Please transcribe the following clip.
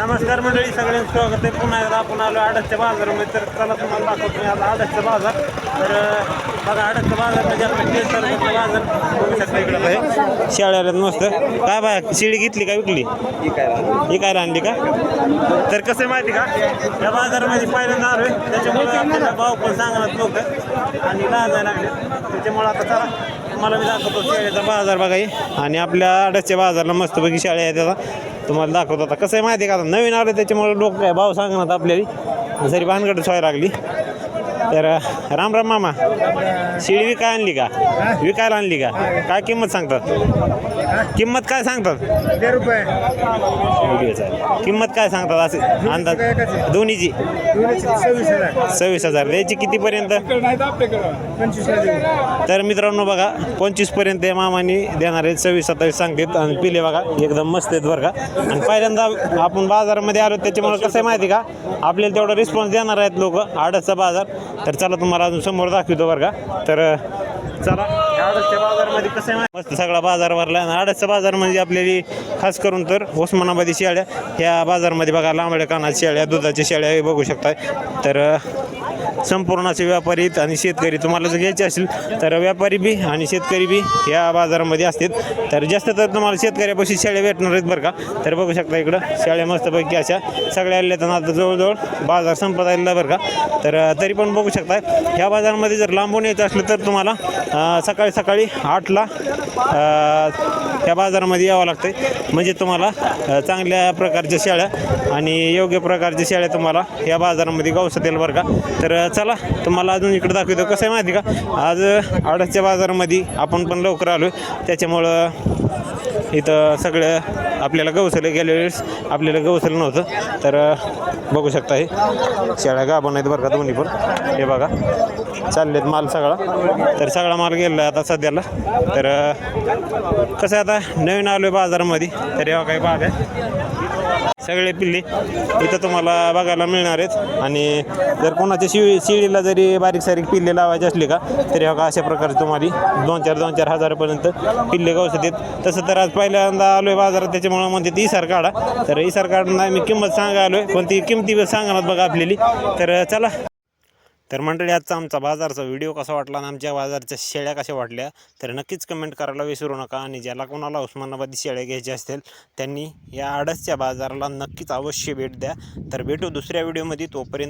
नमस्कार मंडळी सगळ्यांचं स्वागत आहे. पुन्हा एकदा आपण आलो आडसच्या बाजारामध्ये. तर चला तुम्हाला दाखवतो मी आता आडसचा बाजार. तर बघा आडसचा बाजार म्हणजे आपल्या केस तालुक्यातला बाजार. बघू शकता इकडे आहे शाळेला मस्त. काय बाय शिळी घेतली का विकली? काय आणली का? तर कसं आहे माहिती का? या बाजारामध्ये पहिल्यांदा आहे. त्याच्यामुळे आपल्याला भाव पण सांगणार लोक आणि लाजायला लागले. त्याच्यामुळे आता चला तुम्हाला मी दाखवतो शाळेचा बाजार बघा आणि आपल्या आडसच्या बाजारला मस्तपैकी शाळे आहे त्याचा तुम्हाला दाखवत होता कसं आहे माहिती आहे का आता? नवीन आलं त्याच्यामुळे लोक काय भाव सांगणार आपल्याला? जरी भानगड सोय लागली. तर राम राम मामा. शिळी विकाय आणली का? विकायला आणली का? काय किंमत सांगतात? किंमत काय सांगतात. किंमत काय सांगतात असे? अंदाज? दोन्हीची. सव्वीस हजार. द्यायची कितीपर्यंत? तर मित्रांनो बघा पंचवीसपर्यंत या मामाने देणार आहेत सव्वीस सत्तावीस सांगतात. आणि पिले बघा एकदम मस्त आहेत बरं का. आणि पहिल्यांदा आपण बाजारामध्ये आलो त्याच्यामुळे कसं आहे माहिती का? आपल्याला तेवढा रिस्पॉन्स देणार आहेत लोक आडसचा बाजार. तर चला तुम्हाला अजून समोर दाखवतो बरं का. तर चला. उस्मानाबादी कसं आहे मस्त सगळा बाजार भरला आणि आडसचा बाजार म्हणजे आपल्याला खास करून तर उस्मानाबादी शेळ्या. ह्या बाजारमध्ये बघा लांबड्या कानाच्या शेळ्या दुधाच्या शेळ्या बघू शकताय. तर संपूर्ण असे व्यापारी आणि शेतकरी तुम्हाला जर घ्यायचे असेल तर व्यापारी बी आणि शेतकरी बी या बाजारामध्ये असतात तर जास्त तर तुम्हाला शेतकऱ्यापाशी शेळ्या भेटणार आहेत बरं का. तर बघू शकता इकडं शेळ्या मस्तपैकी अशा सगळ्या आल्या तर आता जवळजवळ बाजार संपत आलेला बरं का. तर तरी पण बघू शकता ह्या बाजारामध्ये जर लांबून यायचं असलं तर तुम्हाला सकाळी सकाळी आठ आठला त्या बाजारामध्ये यावं लागतं आहे म्हणजे तुम्हाला चांगल्या प्रकारच्या शेळ्या आणि योग्य प्रकारच्या शेळ्या तुम्हाला या बाजारामध्ये गावसात बरं का. तर चला तुम्हाला अजून इकडं दाखवतो. कसं आहे माहिती का? आज आडसच्या बाजारामध्ये आपण पण लवकर आलो त्याच्यामुळं इथं सगळं आपल्याला गवसलं गेल्या वेळेस आपल्याला गवसलं नव्हतं. तर बघू शकता हे. शेळ्या गाभण आहेत बरं का दोन्ही पण. हे बघा. चाललेत माल सगळा. तर सगळा माल गेला आता सध्याला. तर कसं आहे आता? नवीन आलो आहे बाजारामध्ये तर यावं काही बाग आहे. सगळे पिल्ले इथं तुम्हाला बघायला मिळणार आहेत. आणि जर कोणाच्या शिव शिळीला जरी बारीक सारीक पिल्ले लावायचे असले का तरी बघा अशा प्रकारे तुम्हाला दोन चार दोन चार हजारापर्यंत पिल्ले गावसात आहेत तसं तर आज पहिल्यांदा आलो आहे बाजारात त्याच्यामुळं म्हणते ती इसार काढा. तर इसार काढून मी किंमत सांगा आलो आहे पण ती किमती सांगणार बघा आपलेली तर चला. तर मंडळी आजचा आमचा बाजारचा व्हिडिओ कसा वाटला आणि आमच्या बाजारच्या शेळ्या कशा वाटल्या तर नक्कीच कमेंट करायला विसरू नका आणि ज्याला कोणाला उस्मानाबादी शेळ्या घ्यायच्या असतील त्यांनी या आडसच्या बाजाराला नक्कीच अवश्य भेट द्या. तर भेटू दुसऱ्या व्हिडिओमध्ये तोपर्यंत